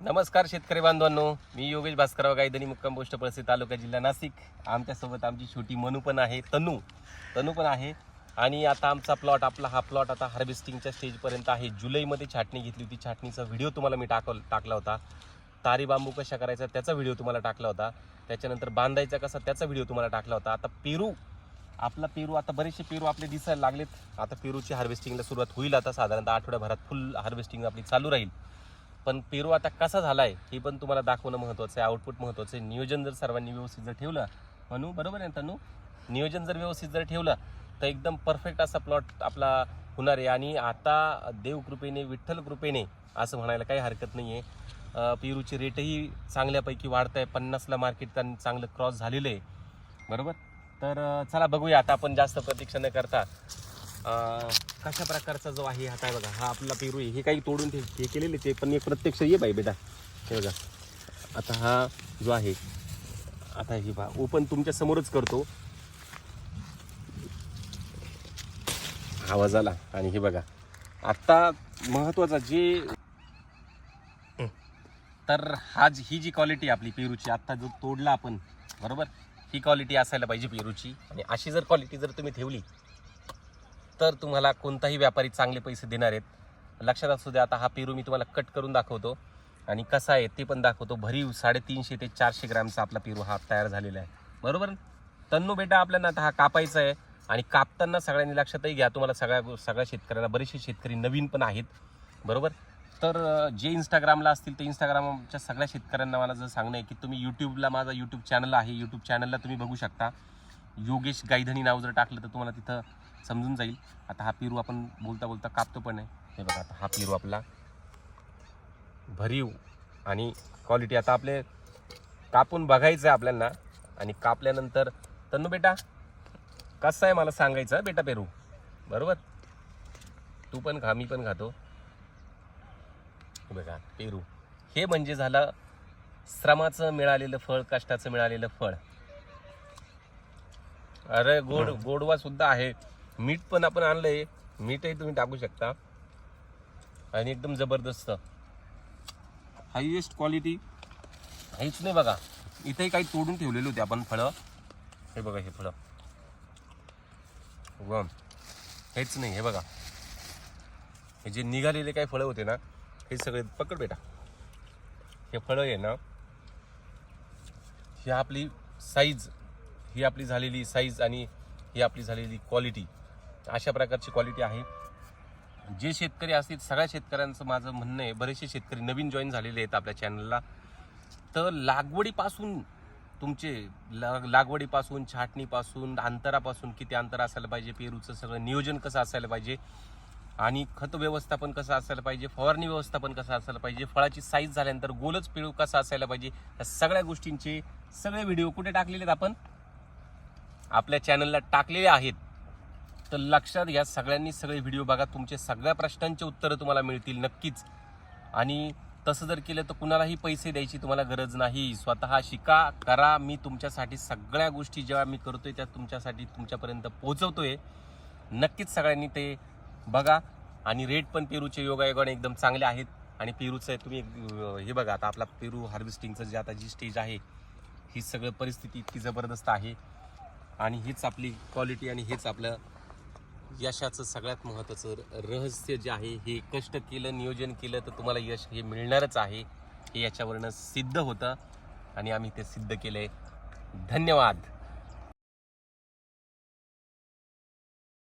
नमस्कार शेतकरी बांधवांनो मी योगेश भास्करराव गायधनी मुक्काम पोस्ट पळसे तालुका जिल्हा नाशिक. आमच्यासोबत आमची छोटी मनू पण आहे तनू. तनू पण आहे. आणि आता आमचा प्लॉट आपला हा प्लॉट आता हार्वेस्टिंगच्या स्टेजपर्यंत आहे. जुलैमध्ये छाटणी घेतली होती. छाटणीचा व्हिडिओ तुम्हाला मी टाकल टाकला होता. तारी बांबू कशा करायचा त्याचा व्हिडिओ तुम्हाला टाकला होता. त्याच्यानंतर बांधायचा कसा त्याचा व्हिडिओ तुम्हाला टाकला होता. आता पेरू आपला पेरू आता बरेचसे पेरू आपले दिसायला लागलेत. आता पेरूची हार्वेस्टिंगला सुरुवात होईल आता. साधारणतः आठवड्याभरात फुल हार्वेस्टिंग आपली चालू राहील. पण पेरू आता कसा झाला आहे हे पण तुम्हाला दाखवणं महत्त्वाचं आहे आउटपुट महत्त्वाचं आहे. नियोजन जर सर्वांनी व्यवस्थित जर ठेवलं म्हणू बरोबर आहे ना तनू? नियोजन जर व्यवस्थित जर ठेवलं तर एकदम परफेक्ट असा प्लॉट आपला होणार आहे. आणि आता देवकृपेने विठ्ठल कृपेने असं म्हणायला काही हरकत नाही आहे पेरूचे रेटही चांगल्यापैकी वाढत आहे पन्नासला मार्केट त्यांनी चांगलं क्रॉस झालेलं आहे. बरोबर? तर चला बघूया. आता आपण जास्त प्रतीक्षा न करता अं, कशा प्रकारचा जो आहे हा काय बघा हा आपला पेरू आहे. हे काही तोडून ते हे केलेले ते पण एक प्रत्यक्ष ये बाई बेटा. हे बघा. आता हा जो आहे आता हे बा ओपन तुमच्या समोरच करतो. आवाज आला. आणि हे बघा. आत्ता महत्त्वाचा जे तर हा जी- ही जी क्वालिटी आपली पेरूची आत्ता जो तोडला आपण बरोबर? ही क्वालिटी असायला पाहिजे पेरूची. आणि अशी जर क्वालिटी जर तुम्ही ठेवली तर तुम्हाला कोणताही व्यापारी चांगले पैसे देणार आहेत. लक्षात असू द्या आता हा पेरू मी तुम्हाला कट करून दाखवतो. आणि कसा आहे ते पण दाखवतो. भरीव साडेतीनशे ते चारशे ग्रॅमचा आपला पेरू हा तयार झालेला आहे. बरोबर? तन्नू बेटा आपल्याला आता हा कापायचा आहे. आणि कापताना सगळ्यांनी लक्षातही घ्या तुम्हाला सगळ्या सगळ्या शेतकऱ्यांना बरेचसे शेतकरी नवीन पण आहेत. बरोबर? तर जे इंस्टाग्रामला असतील ते इंस्टाग्रामच्या सगळ्या शेतकऱ्यांना मला जर सांगणं आहे की तुम्ही यूट्यूबला माझा यूट्यूब चॅनल आहे. यूट्यूब चॅनलला तुम्ही बघू शकता. योगेश गायधनी नाव जर टाकलं तर तुम्हाला तिथं समजून जाईल. आता हा पेरू आपण बोलता बोलता कापतो पण आहे. हे बघा आता हा पेरू आपला भरीव आणि क्वालिटी आता आपले कापून बघायचं आहे आपल्याला आणि कापल्यानंतर तन्नू बेटा कसं आहे मला सांगायचं बेटा पेरू? बरोबर? तू पण खा मी पण खातो. बघा पेरू. हे म्हणजे झालं श्रमाचं मिळालेलं फळ कष्टाचं मिळालेलं फळ. अरे गोड गोडवा सुद्धा आहे. मीठ पण आपण आणलं आहे मीठही तुम्ही टाकू शकता. आणि एकदम जबरदस्त. हायएस्ट क्वालिटी हेच नाही बघा. इथेही काही तोडून ठेवलेले होते आपण फळं. हे बघा हे फळं. व हेच नाही हे बघा. हे जे निघालेले काही फळं होते ना हे सगळे पकड बेटा. हे फळं आहे ना ही आपली साईज ही आपली झालेली साईज आणि ही आपली झालेली क्वालिटी अशा प्रकारची क्वालिटी आहे. जे शेतकरी असतील सगळ्या शेतकऱ्यांचं माझं म्हणणं आहे बरेचसे शेतकरी नवीन जॉईन झालेले आहेत आपल्या चॅनलला तर लागवडीपासून तुमचे ला लागवडीपासून छाटणीपासून अंतरापासून किती अंतर असायला पाहिजे पेरूचं सगळं नियोजन कसं असायला पाहिजे? आणि खत व्यवस्थापन कसं असायला पाहिजे? फवारणी व्यवस्थापन कसं असायला पाहिजे? फळाची साईज झाल्यानंतर गोलच पेरू कसा असायला पाहिजे? या सगळ्या गोष्टींचे सगळे व्हिडिओ कुठे टाकलेले आहेत आपण? आपल्या चॅनलला टाकलेले आहेत. तर लक्षात घ्या सगळ्यांनी सगळे व्हिडिओ बघा. तुमचे सगळ्या प्रश्नांचे उत्तरं तुम्हाला मिळतील नक्कीच. आणि तसं जर केलं तर कुणालाही पैसे द्यायची तुम्हाला गरज नाही. स्वतः शिका करा. मी तुमच्यासाठी सगळ्या गोष्टी जेव्हा मी करतोय त्या तुमच्यासाठी तुमच्यापर्यंत पोहोचवतोय. नक्कीच सगळ्यांनी ते बघा. आणि रेट पण पेरूचे योगायोगाने एकदम चांगले आहेत. आणि पेरूचं तुम्ही हे बघा आता आपला पेरू हार्वेस्टिंगचं जे आता जी स्टेज आहे ही सगळं परिस्थिती इतकी जबरदस्त आहे. आणि हीच आपली क्वालिटी आणि हेच आपलं यशाचं सगळ्यात महत्त्वाचं रहस्य जे आहे हे कष्ट केलं नियोजन केलं तर तुम्हाला यश हे मिळणारच आहे. हे याच्यावरनं सिद्ध होतं आणि आम्ही ते सिद्ध केलं आहे धन्यवाद.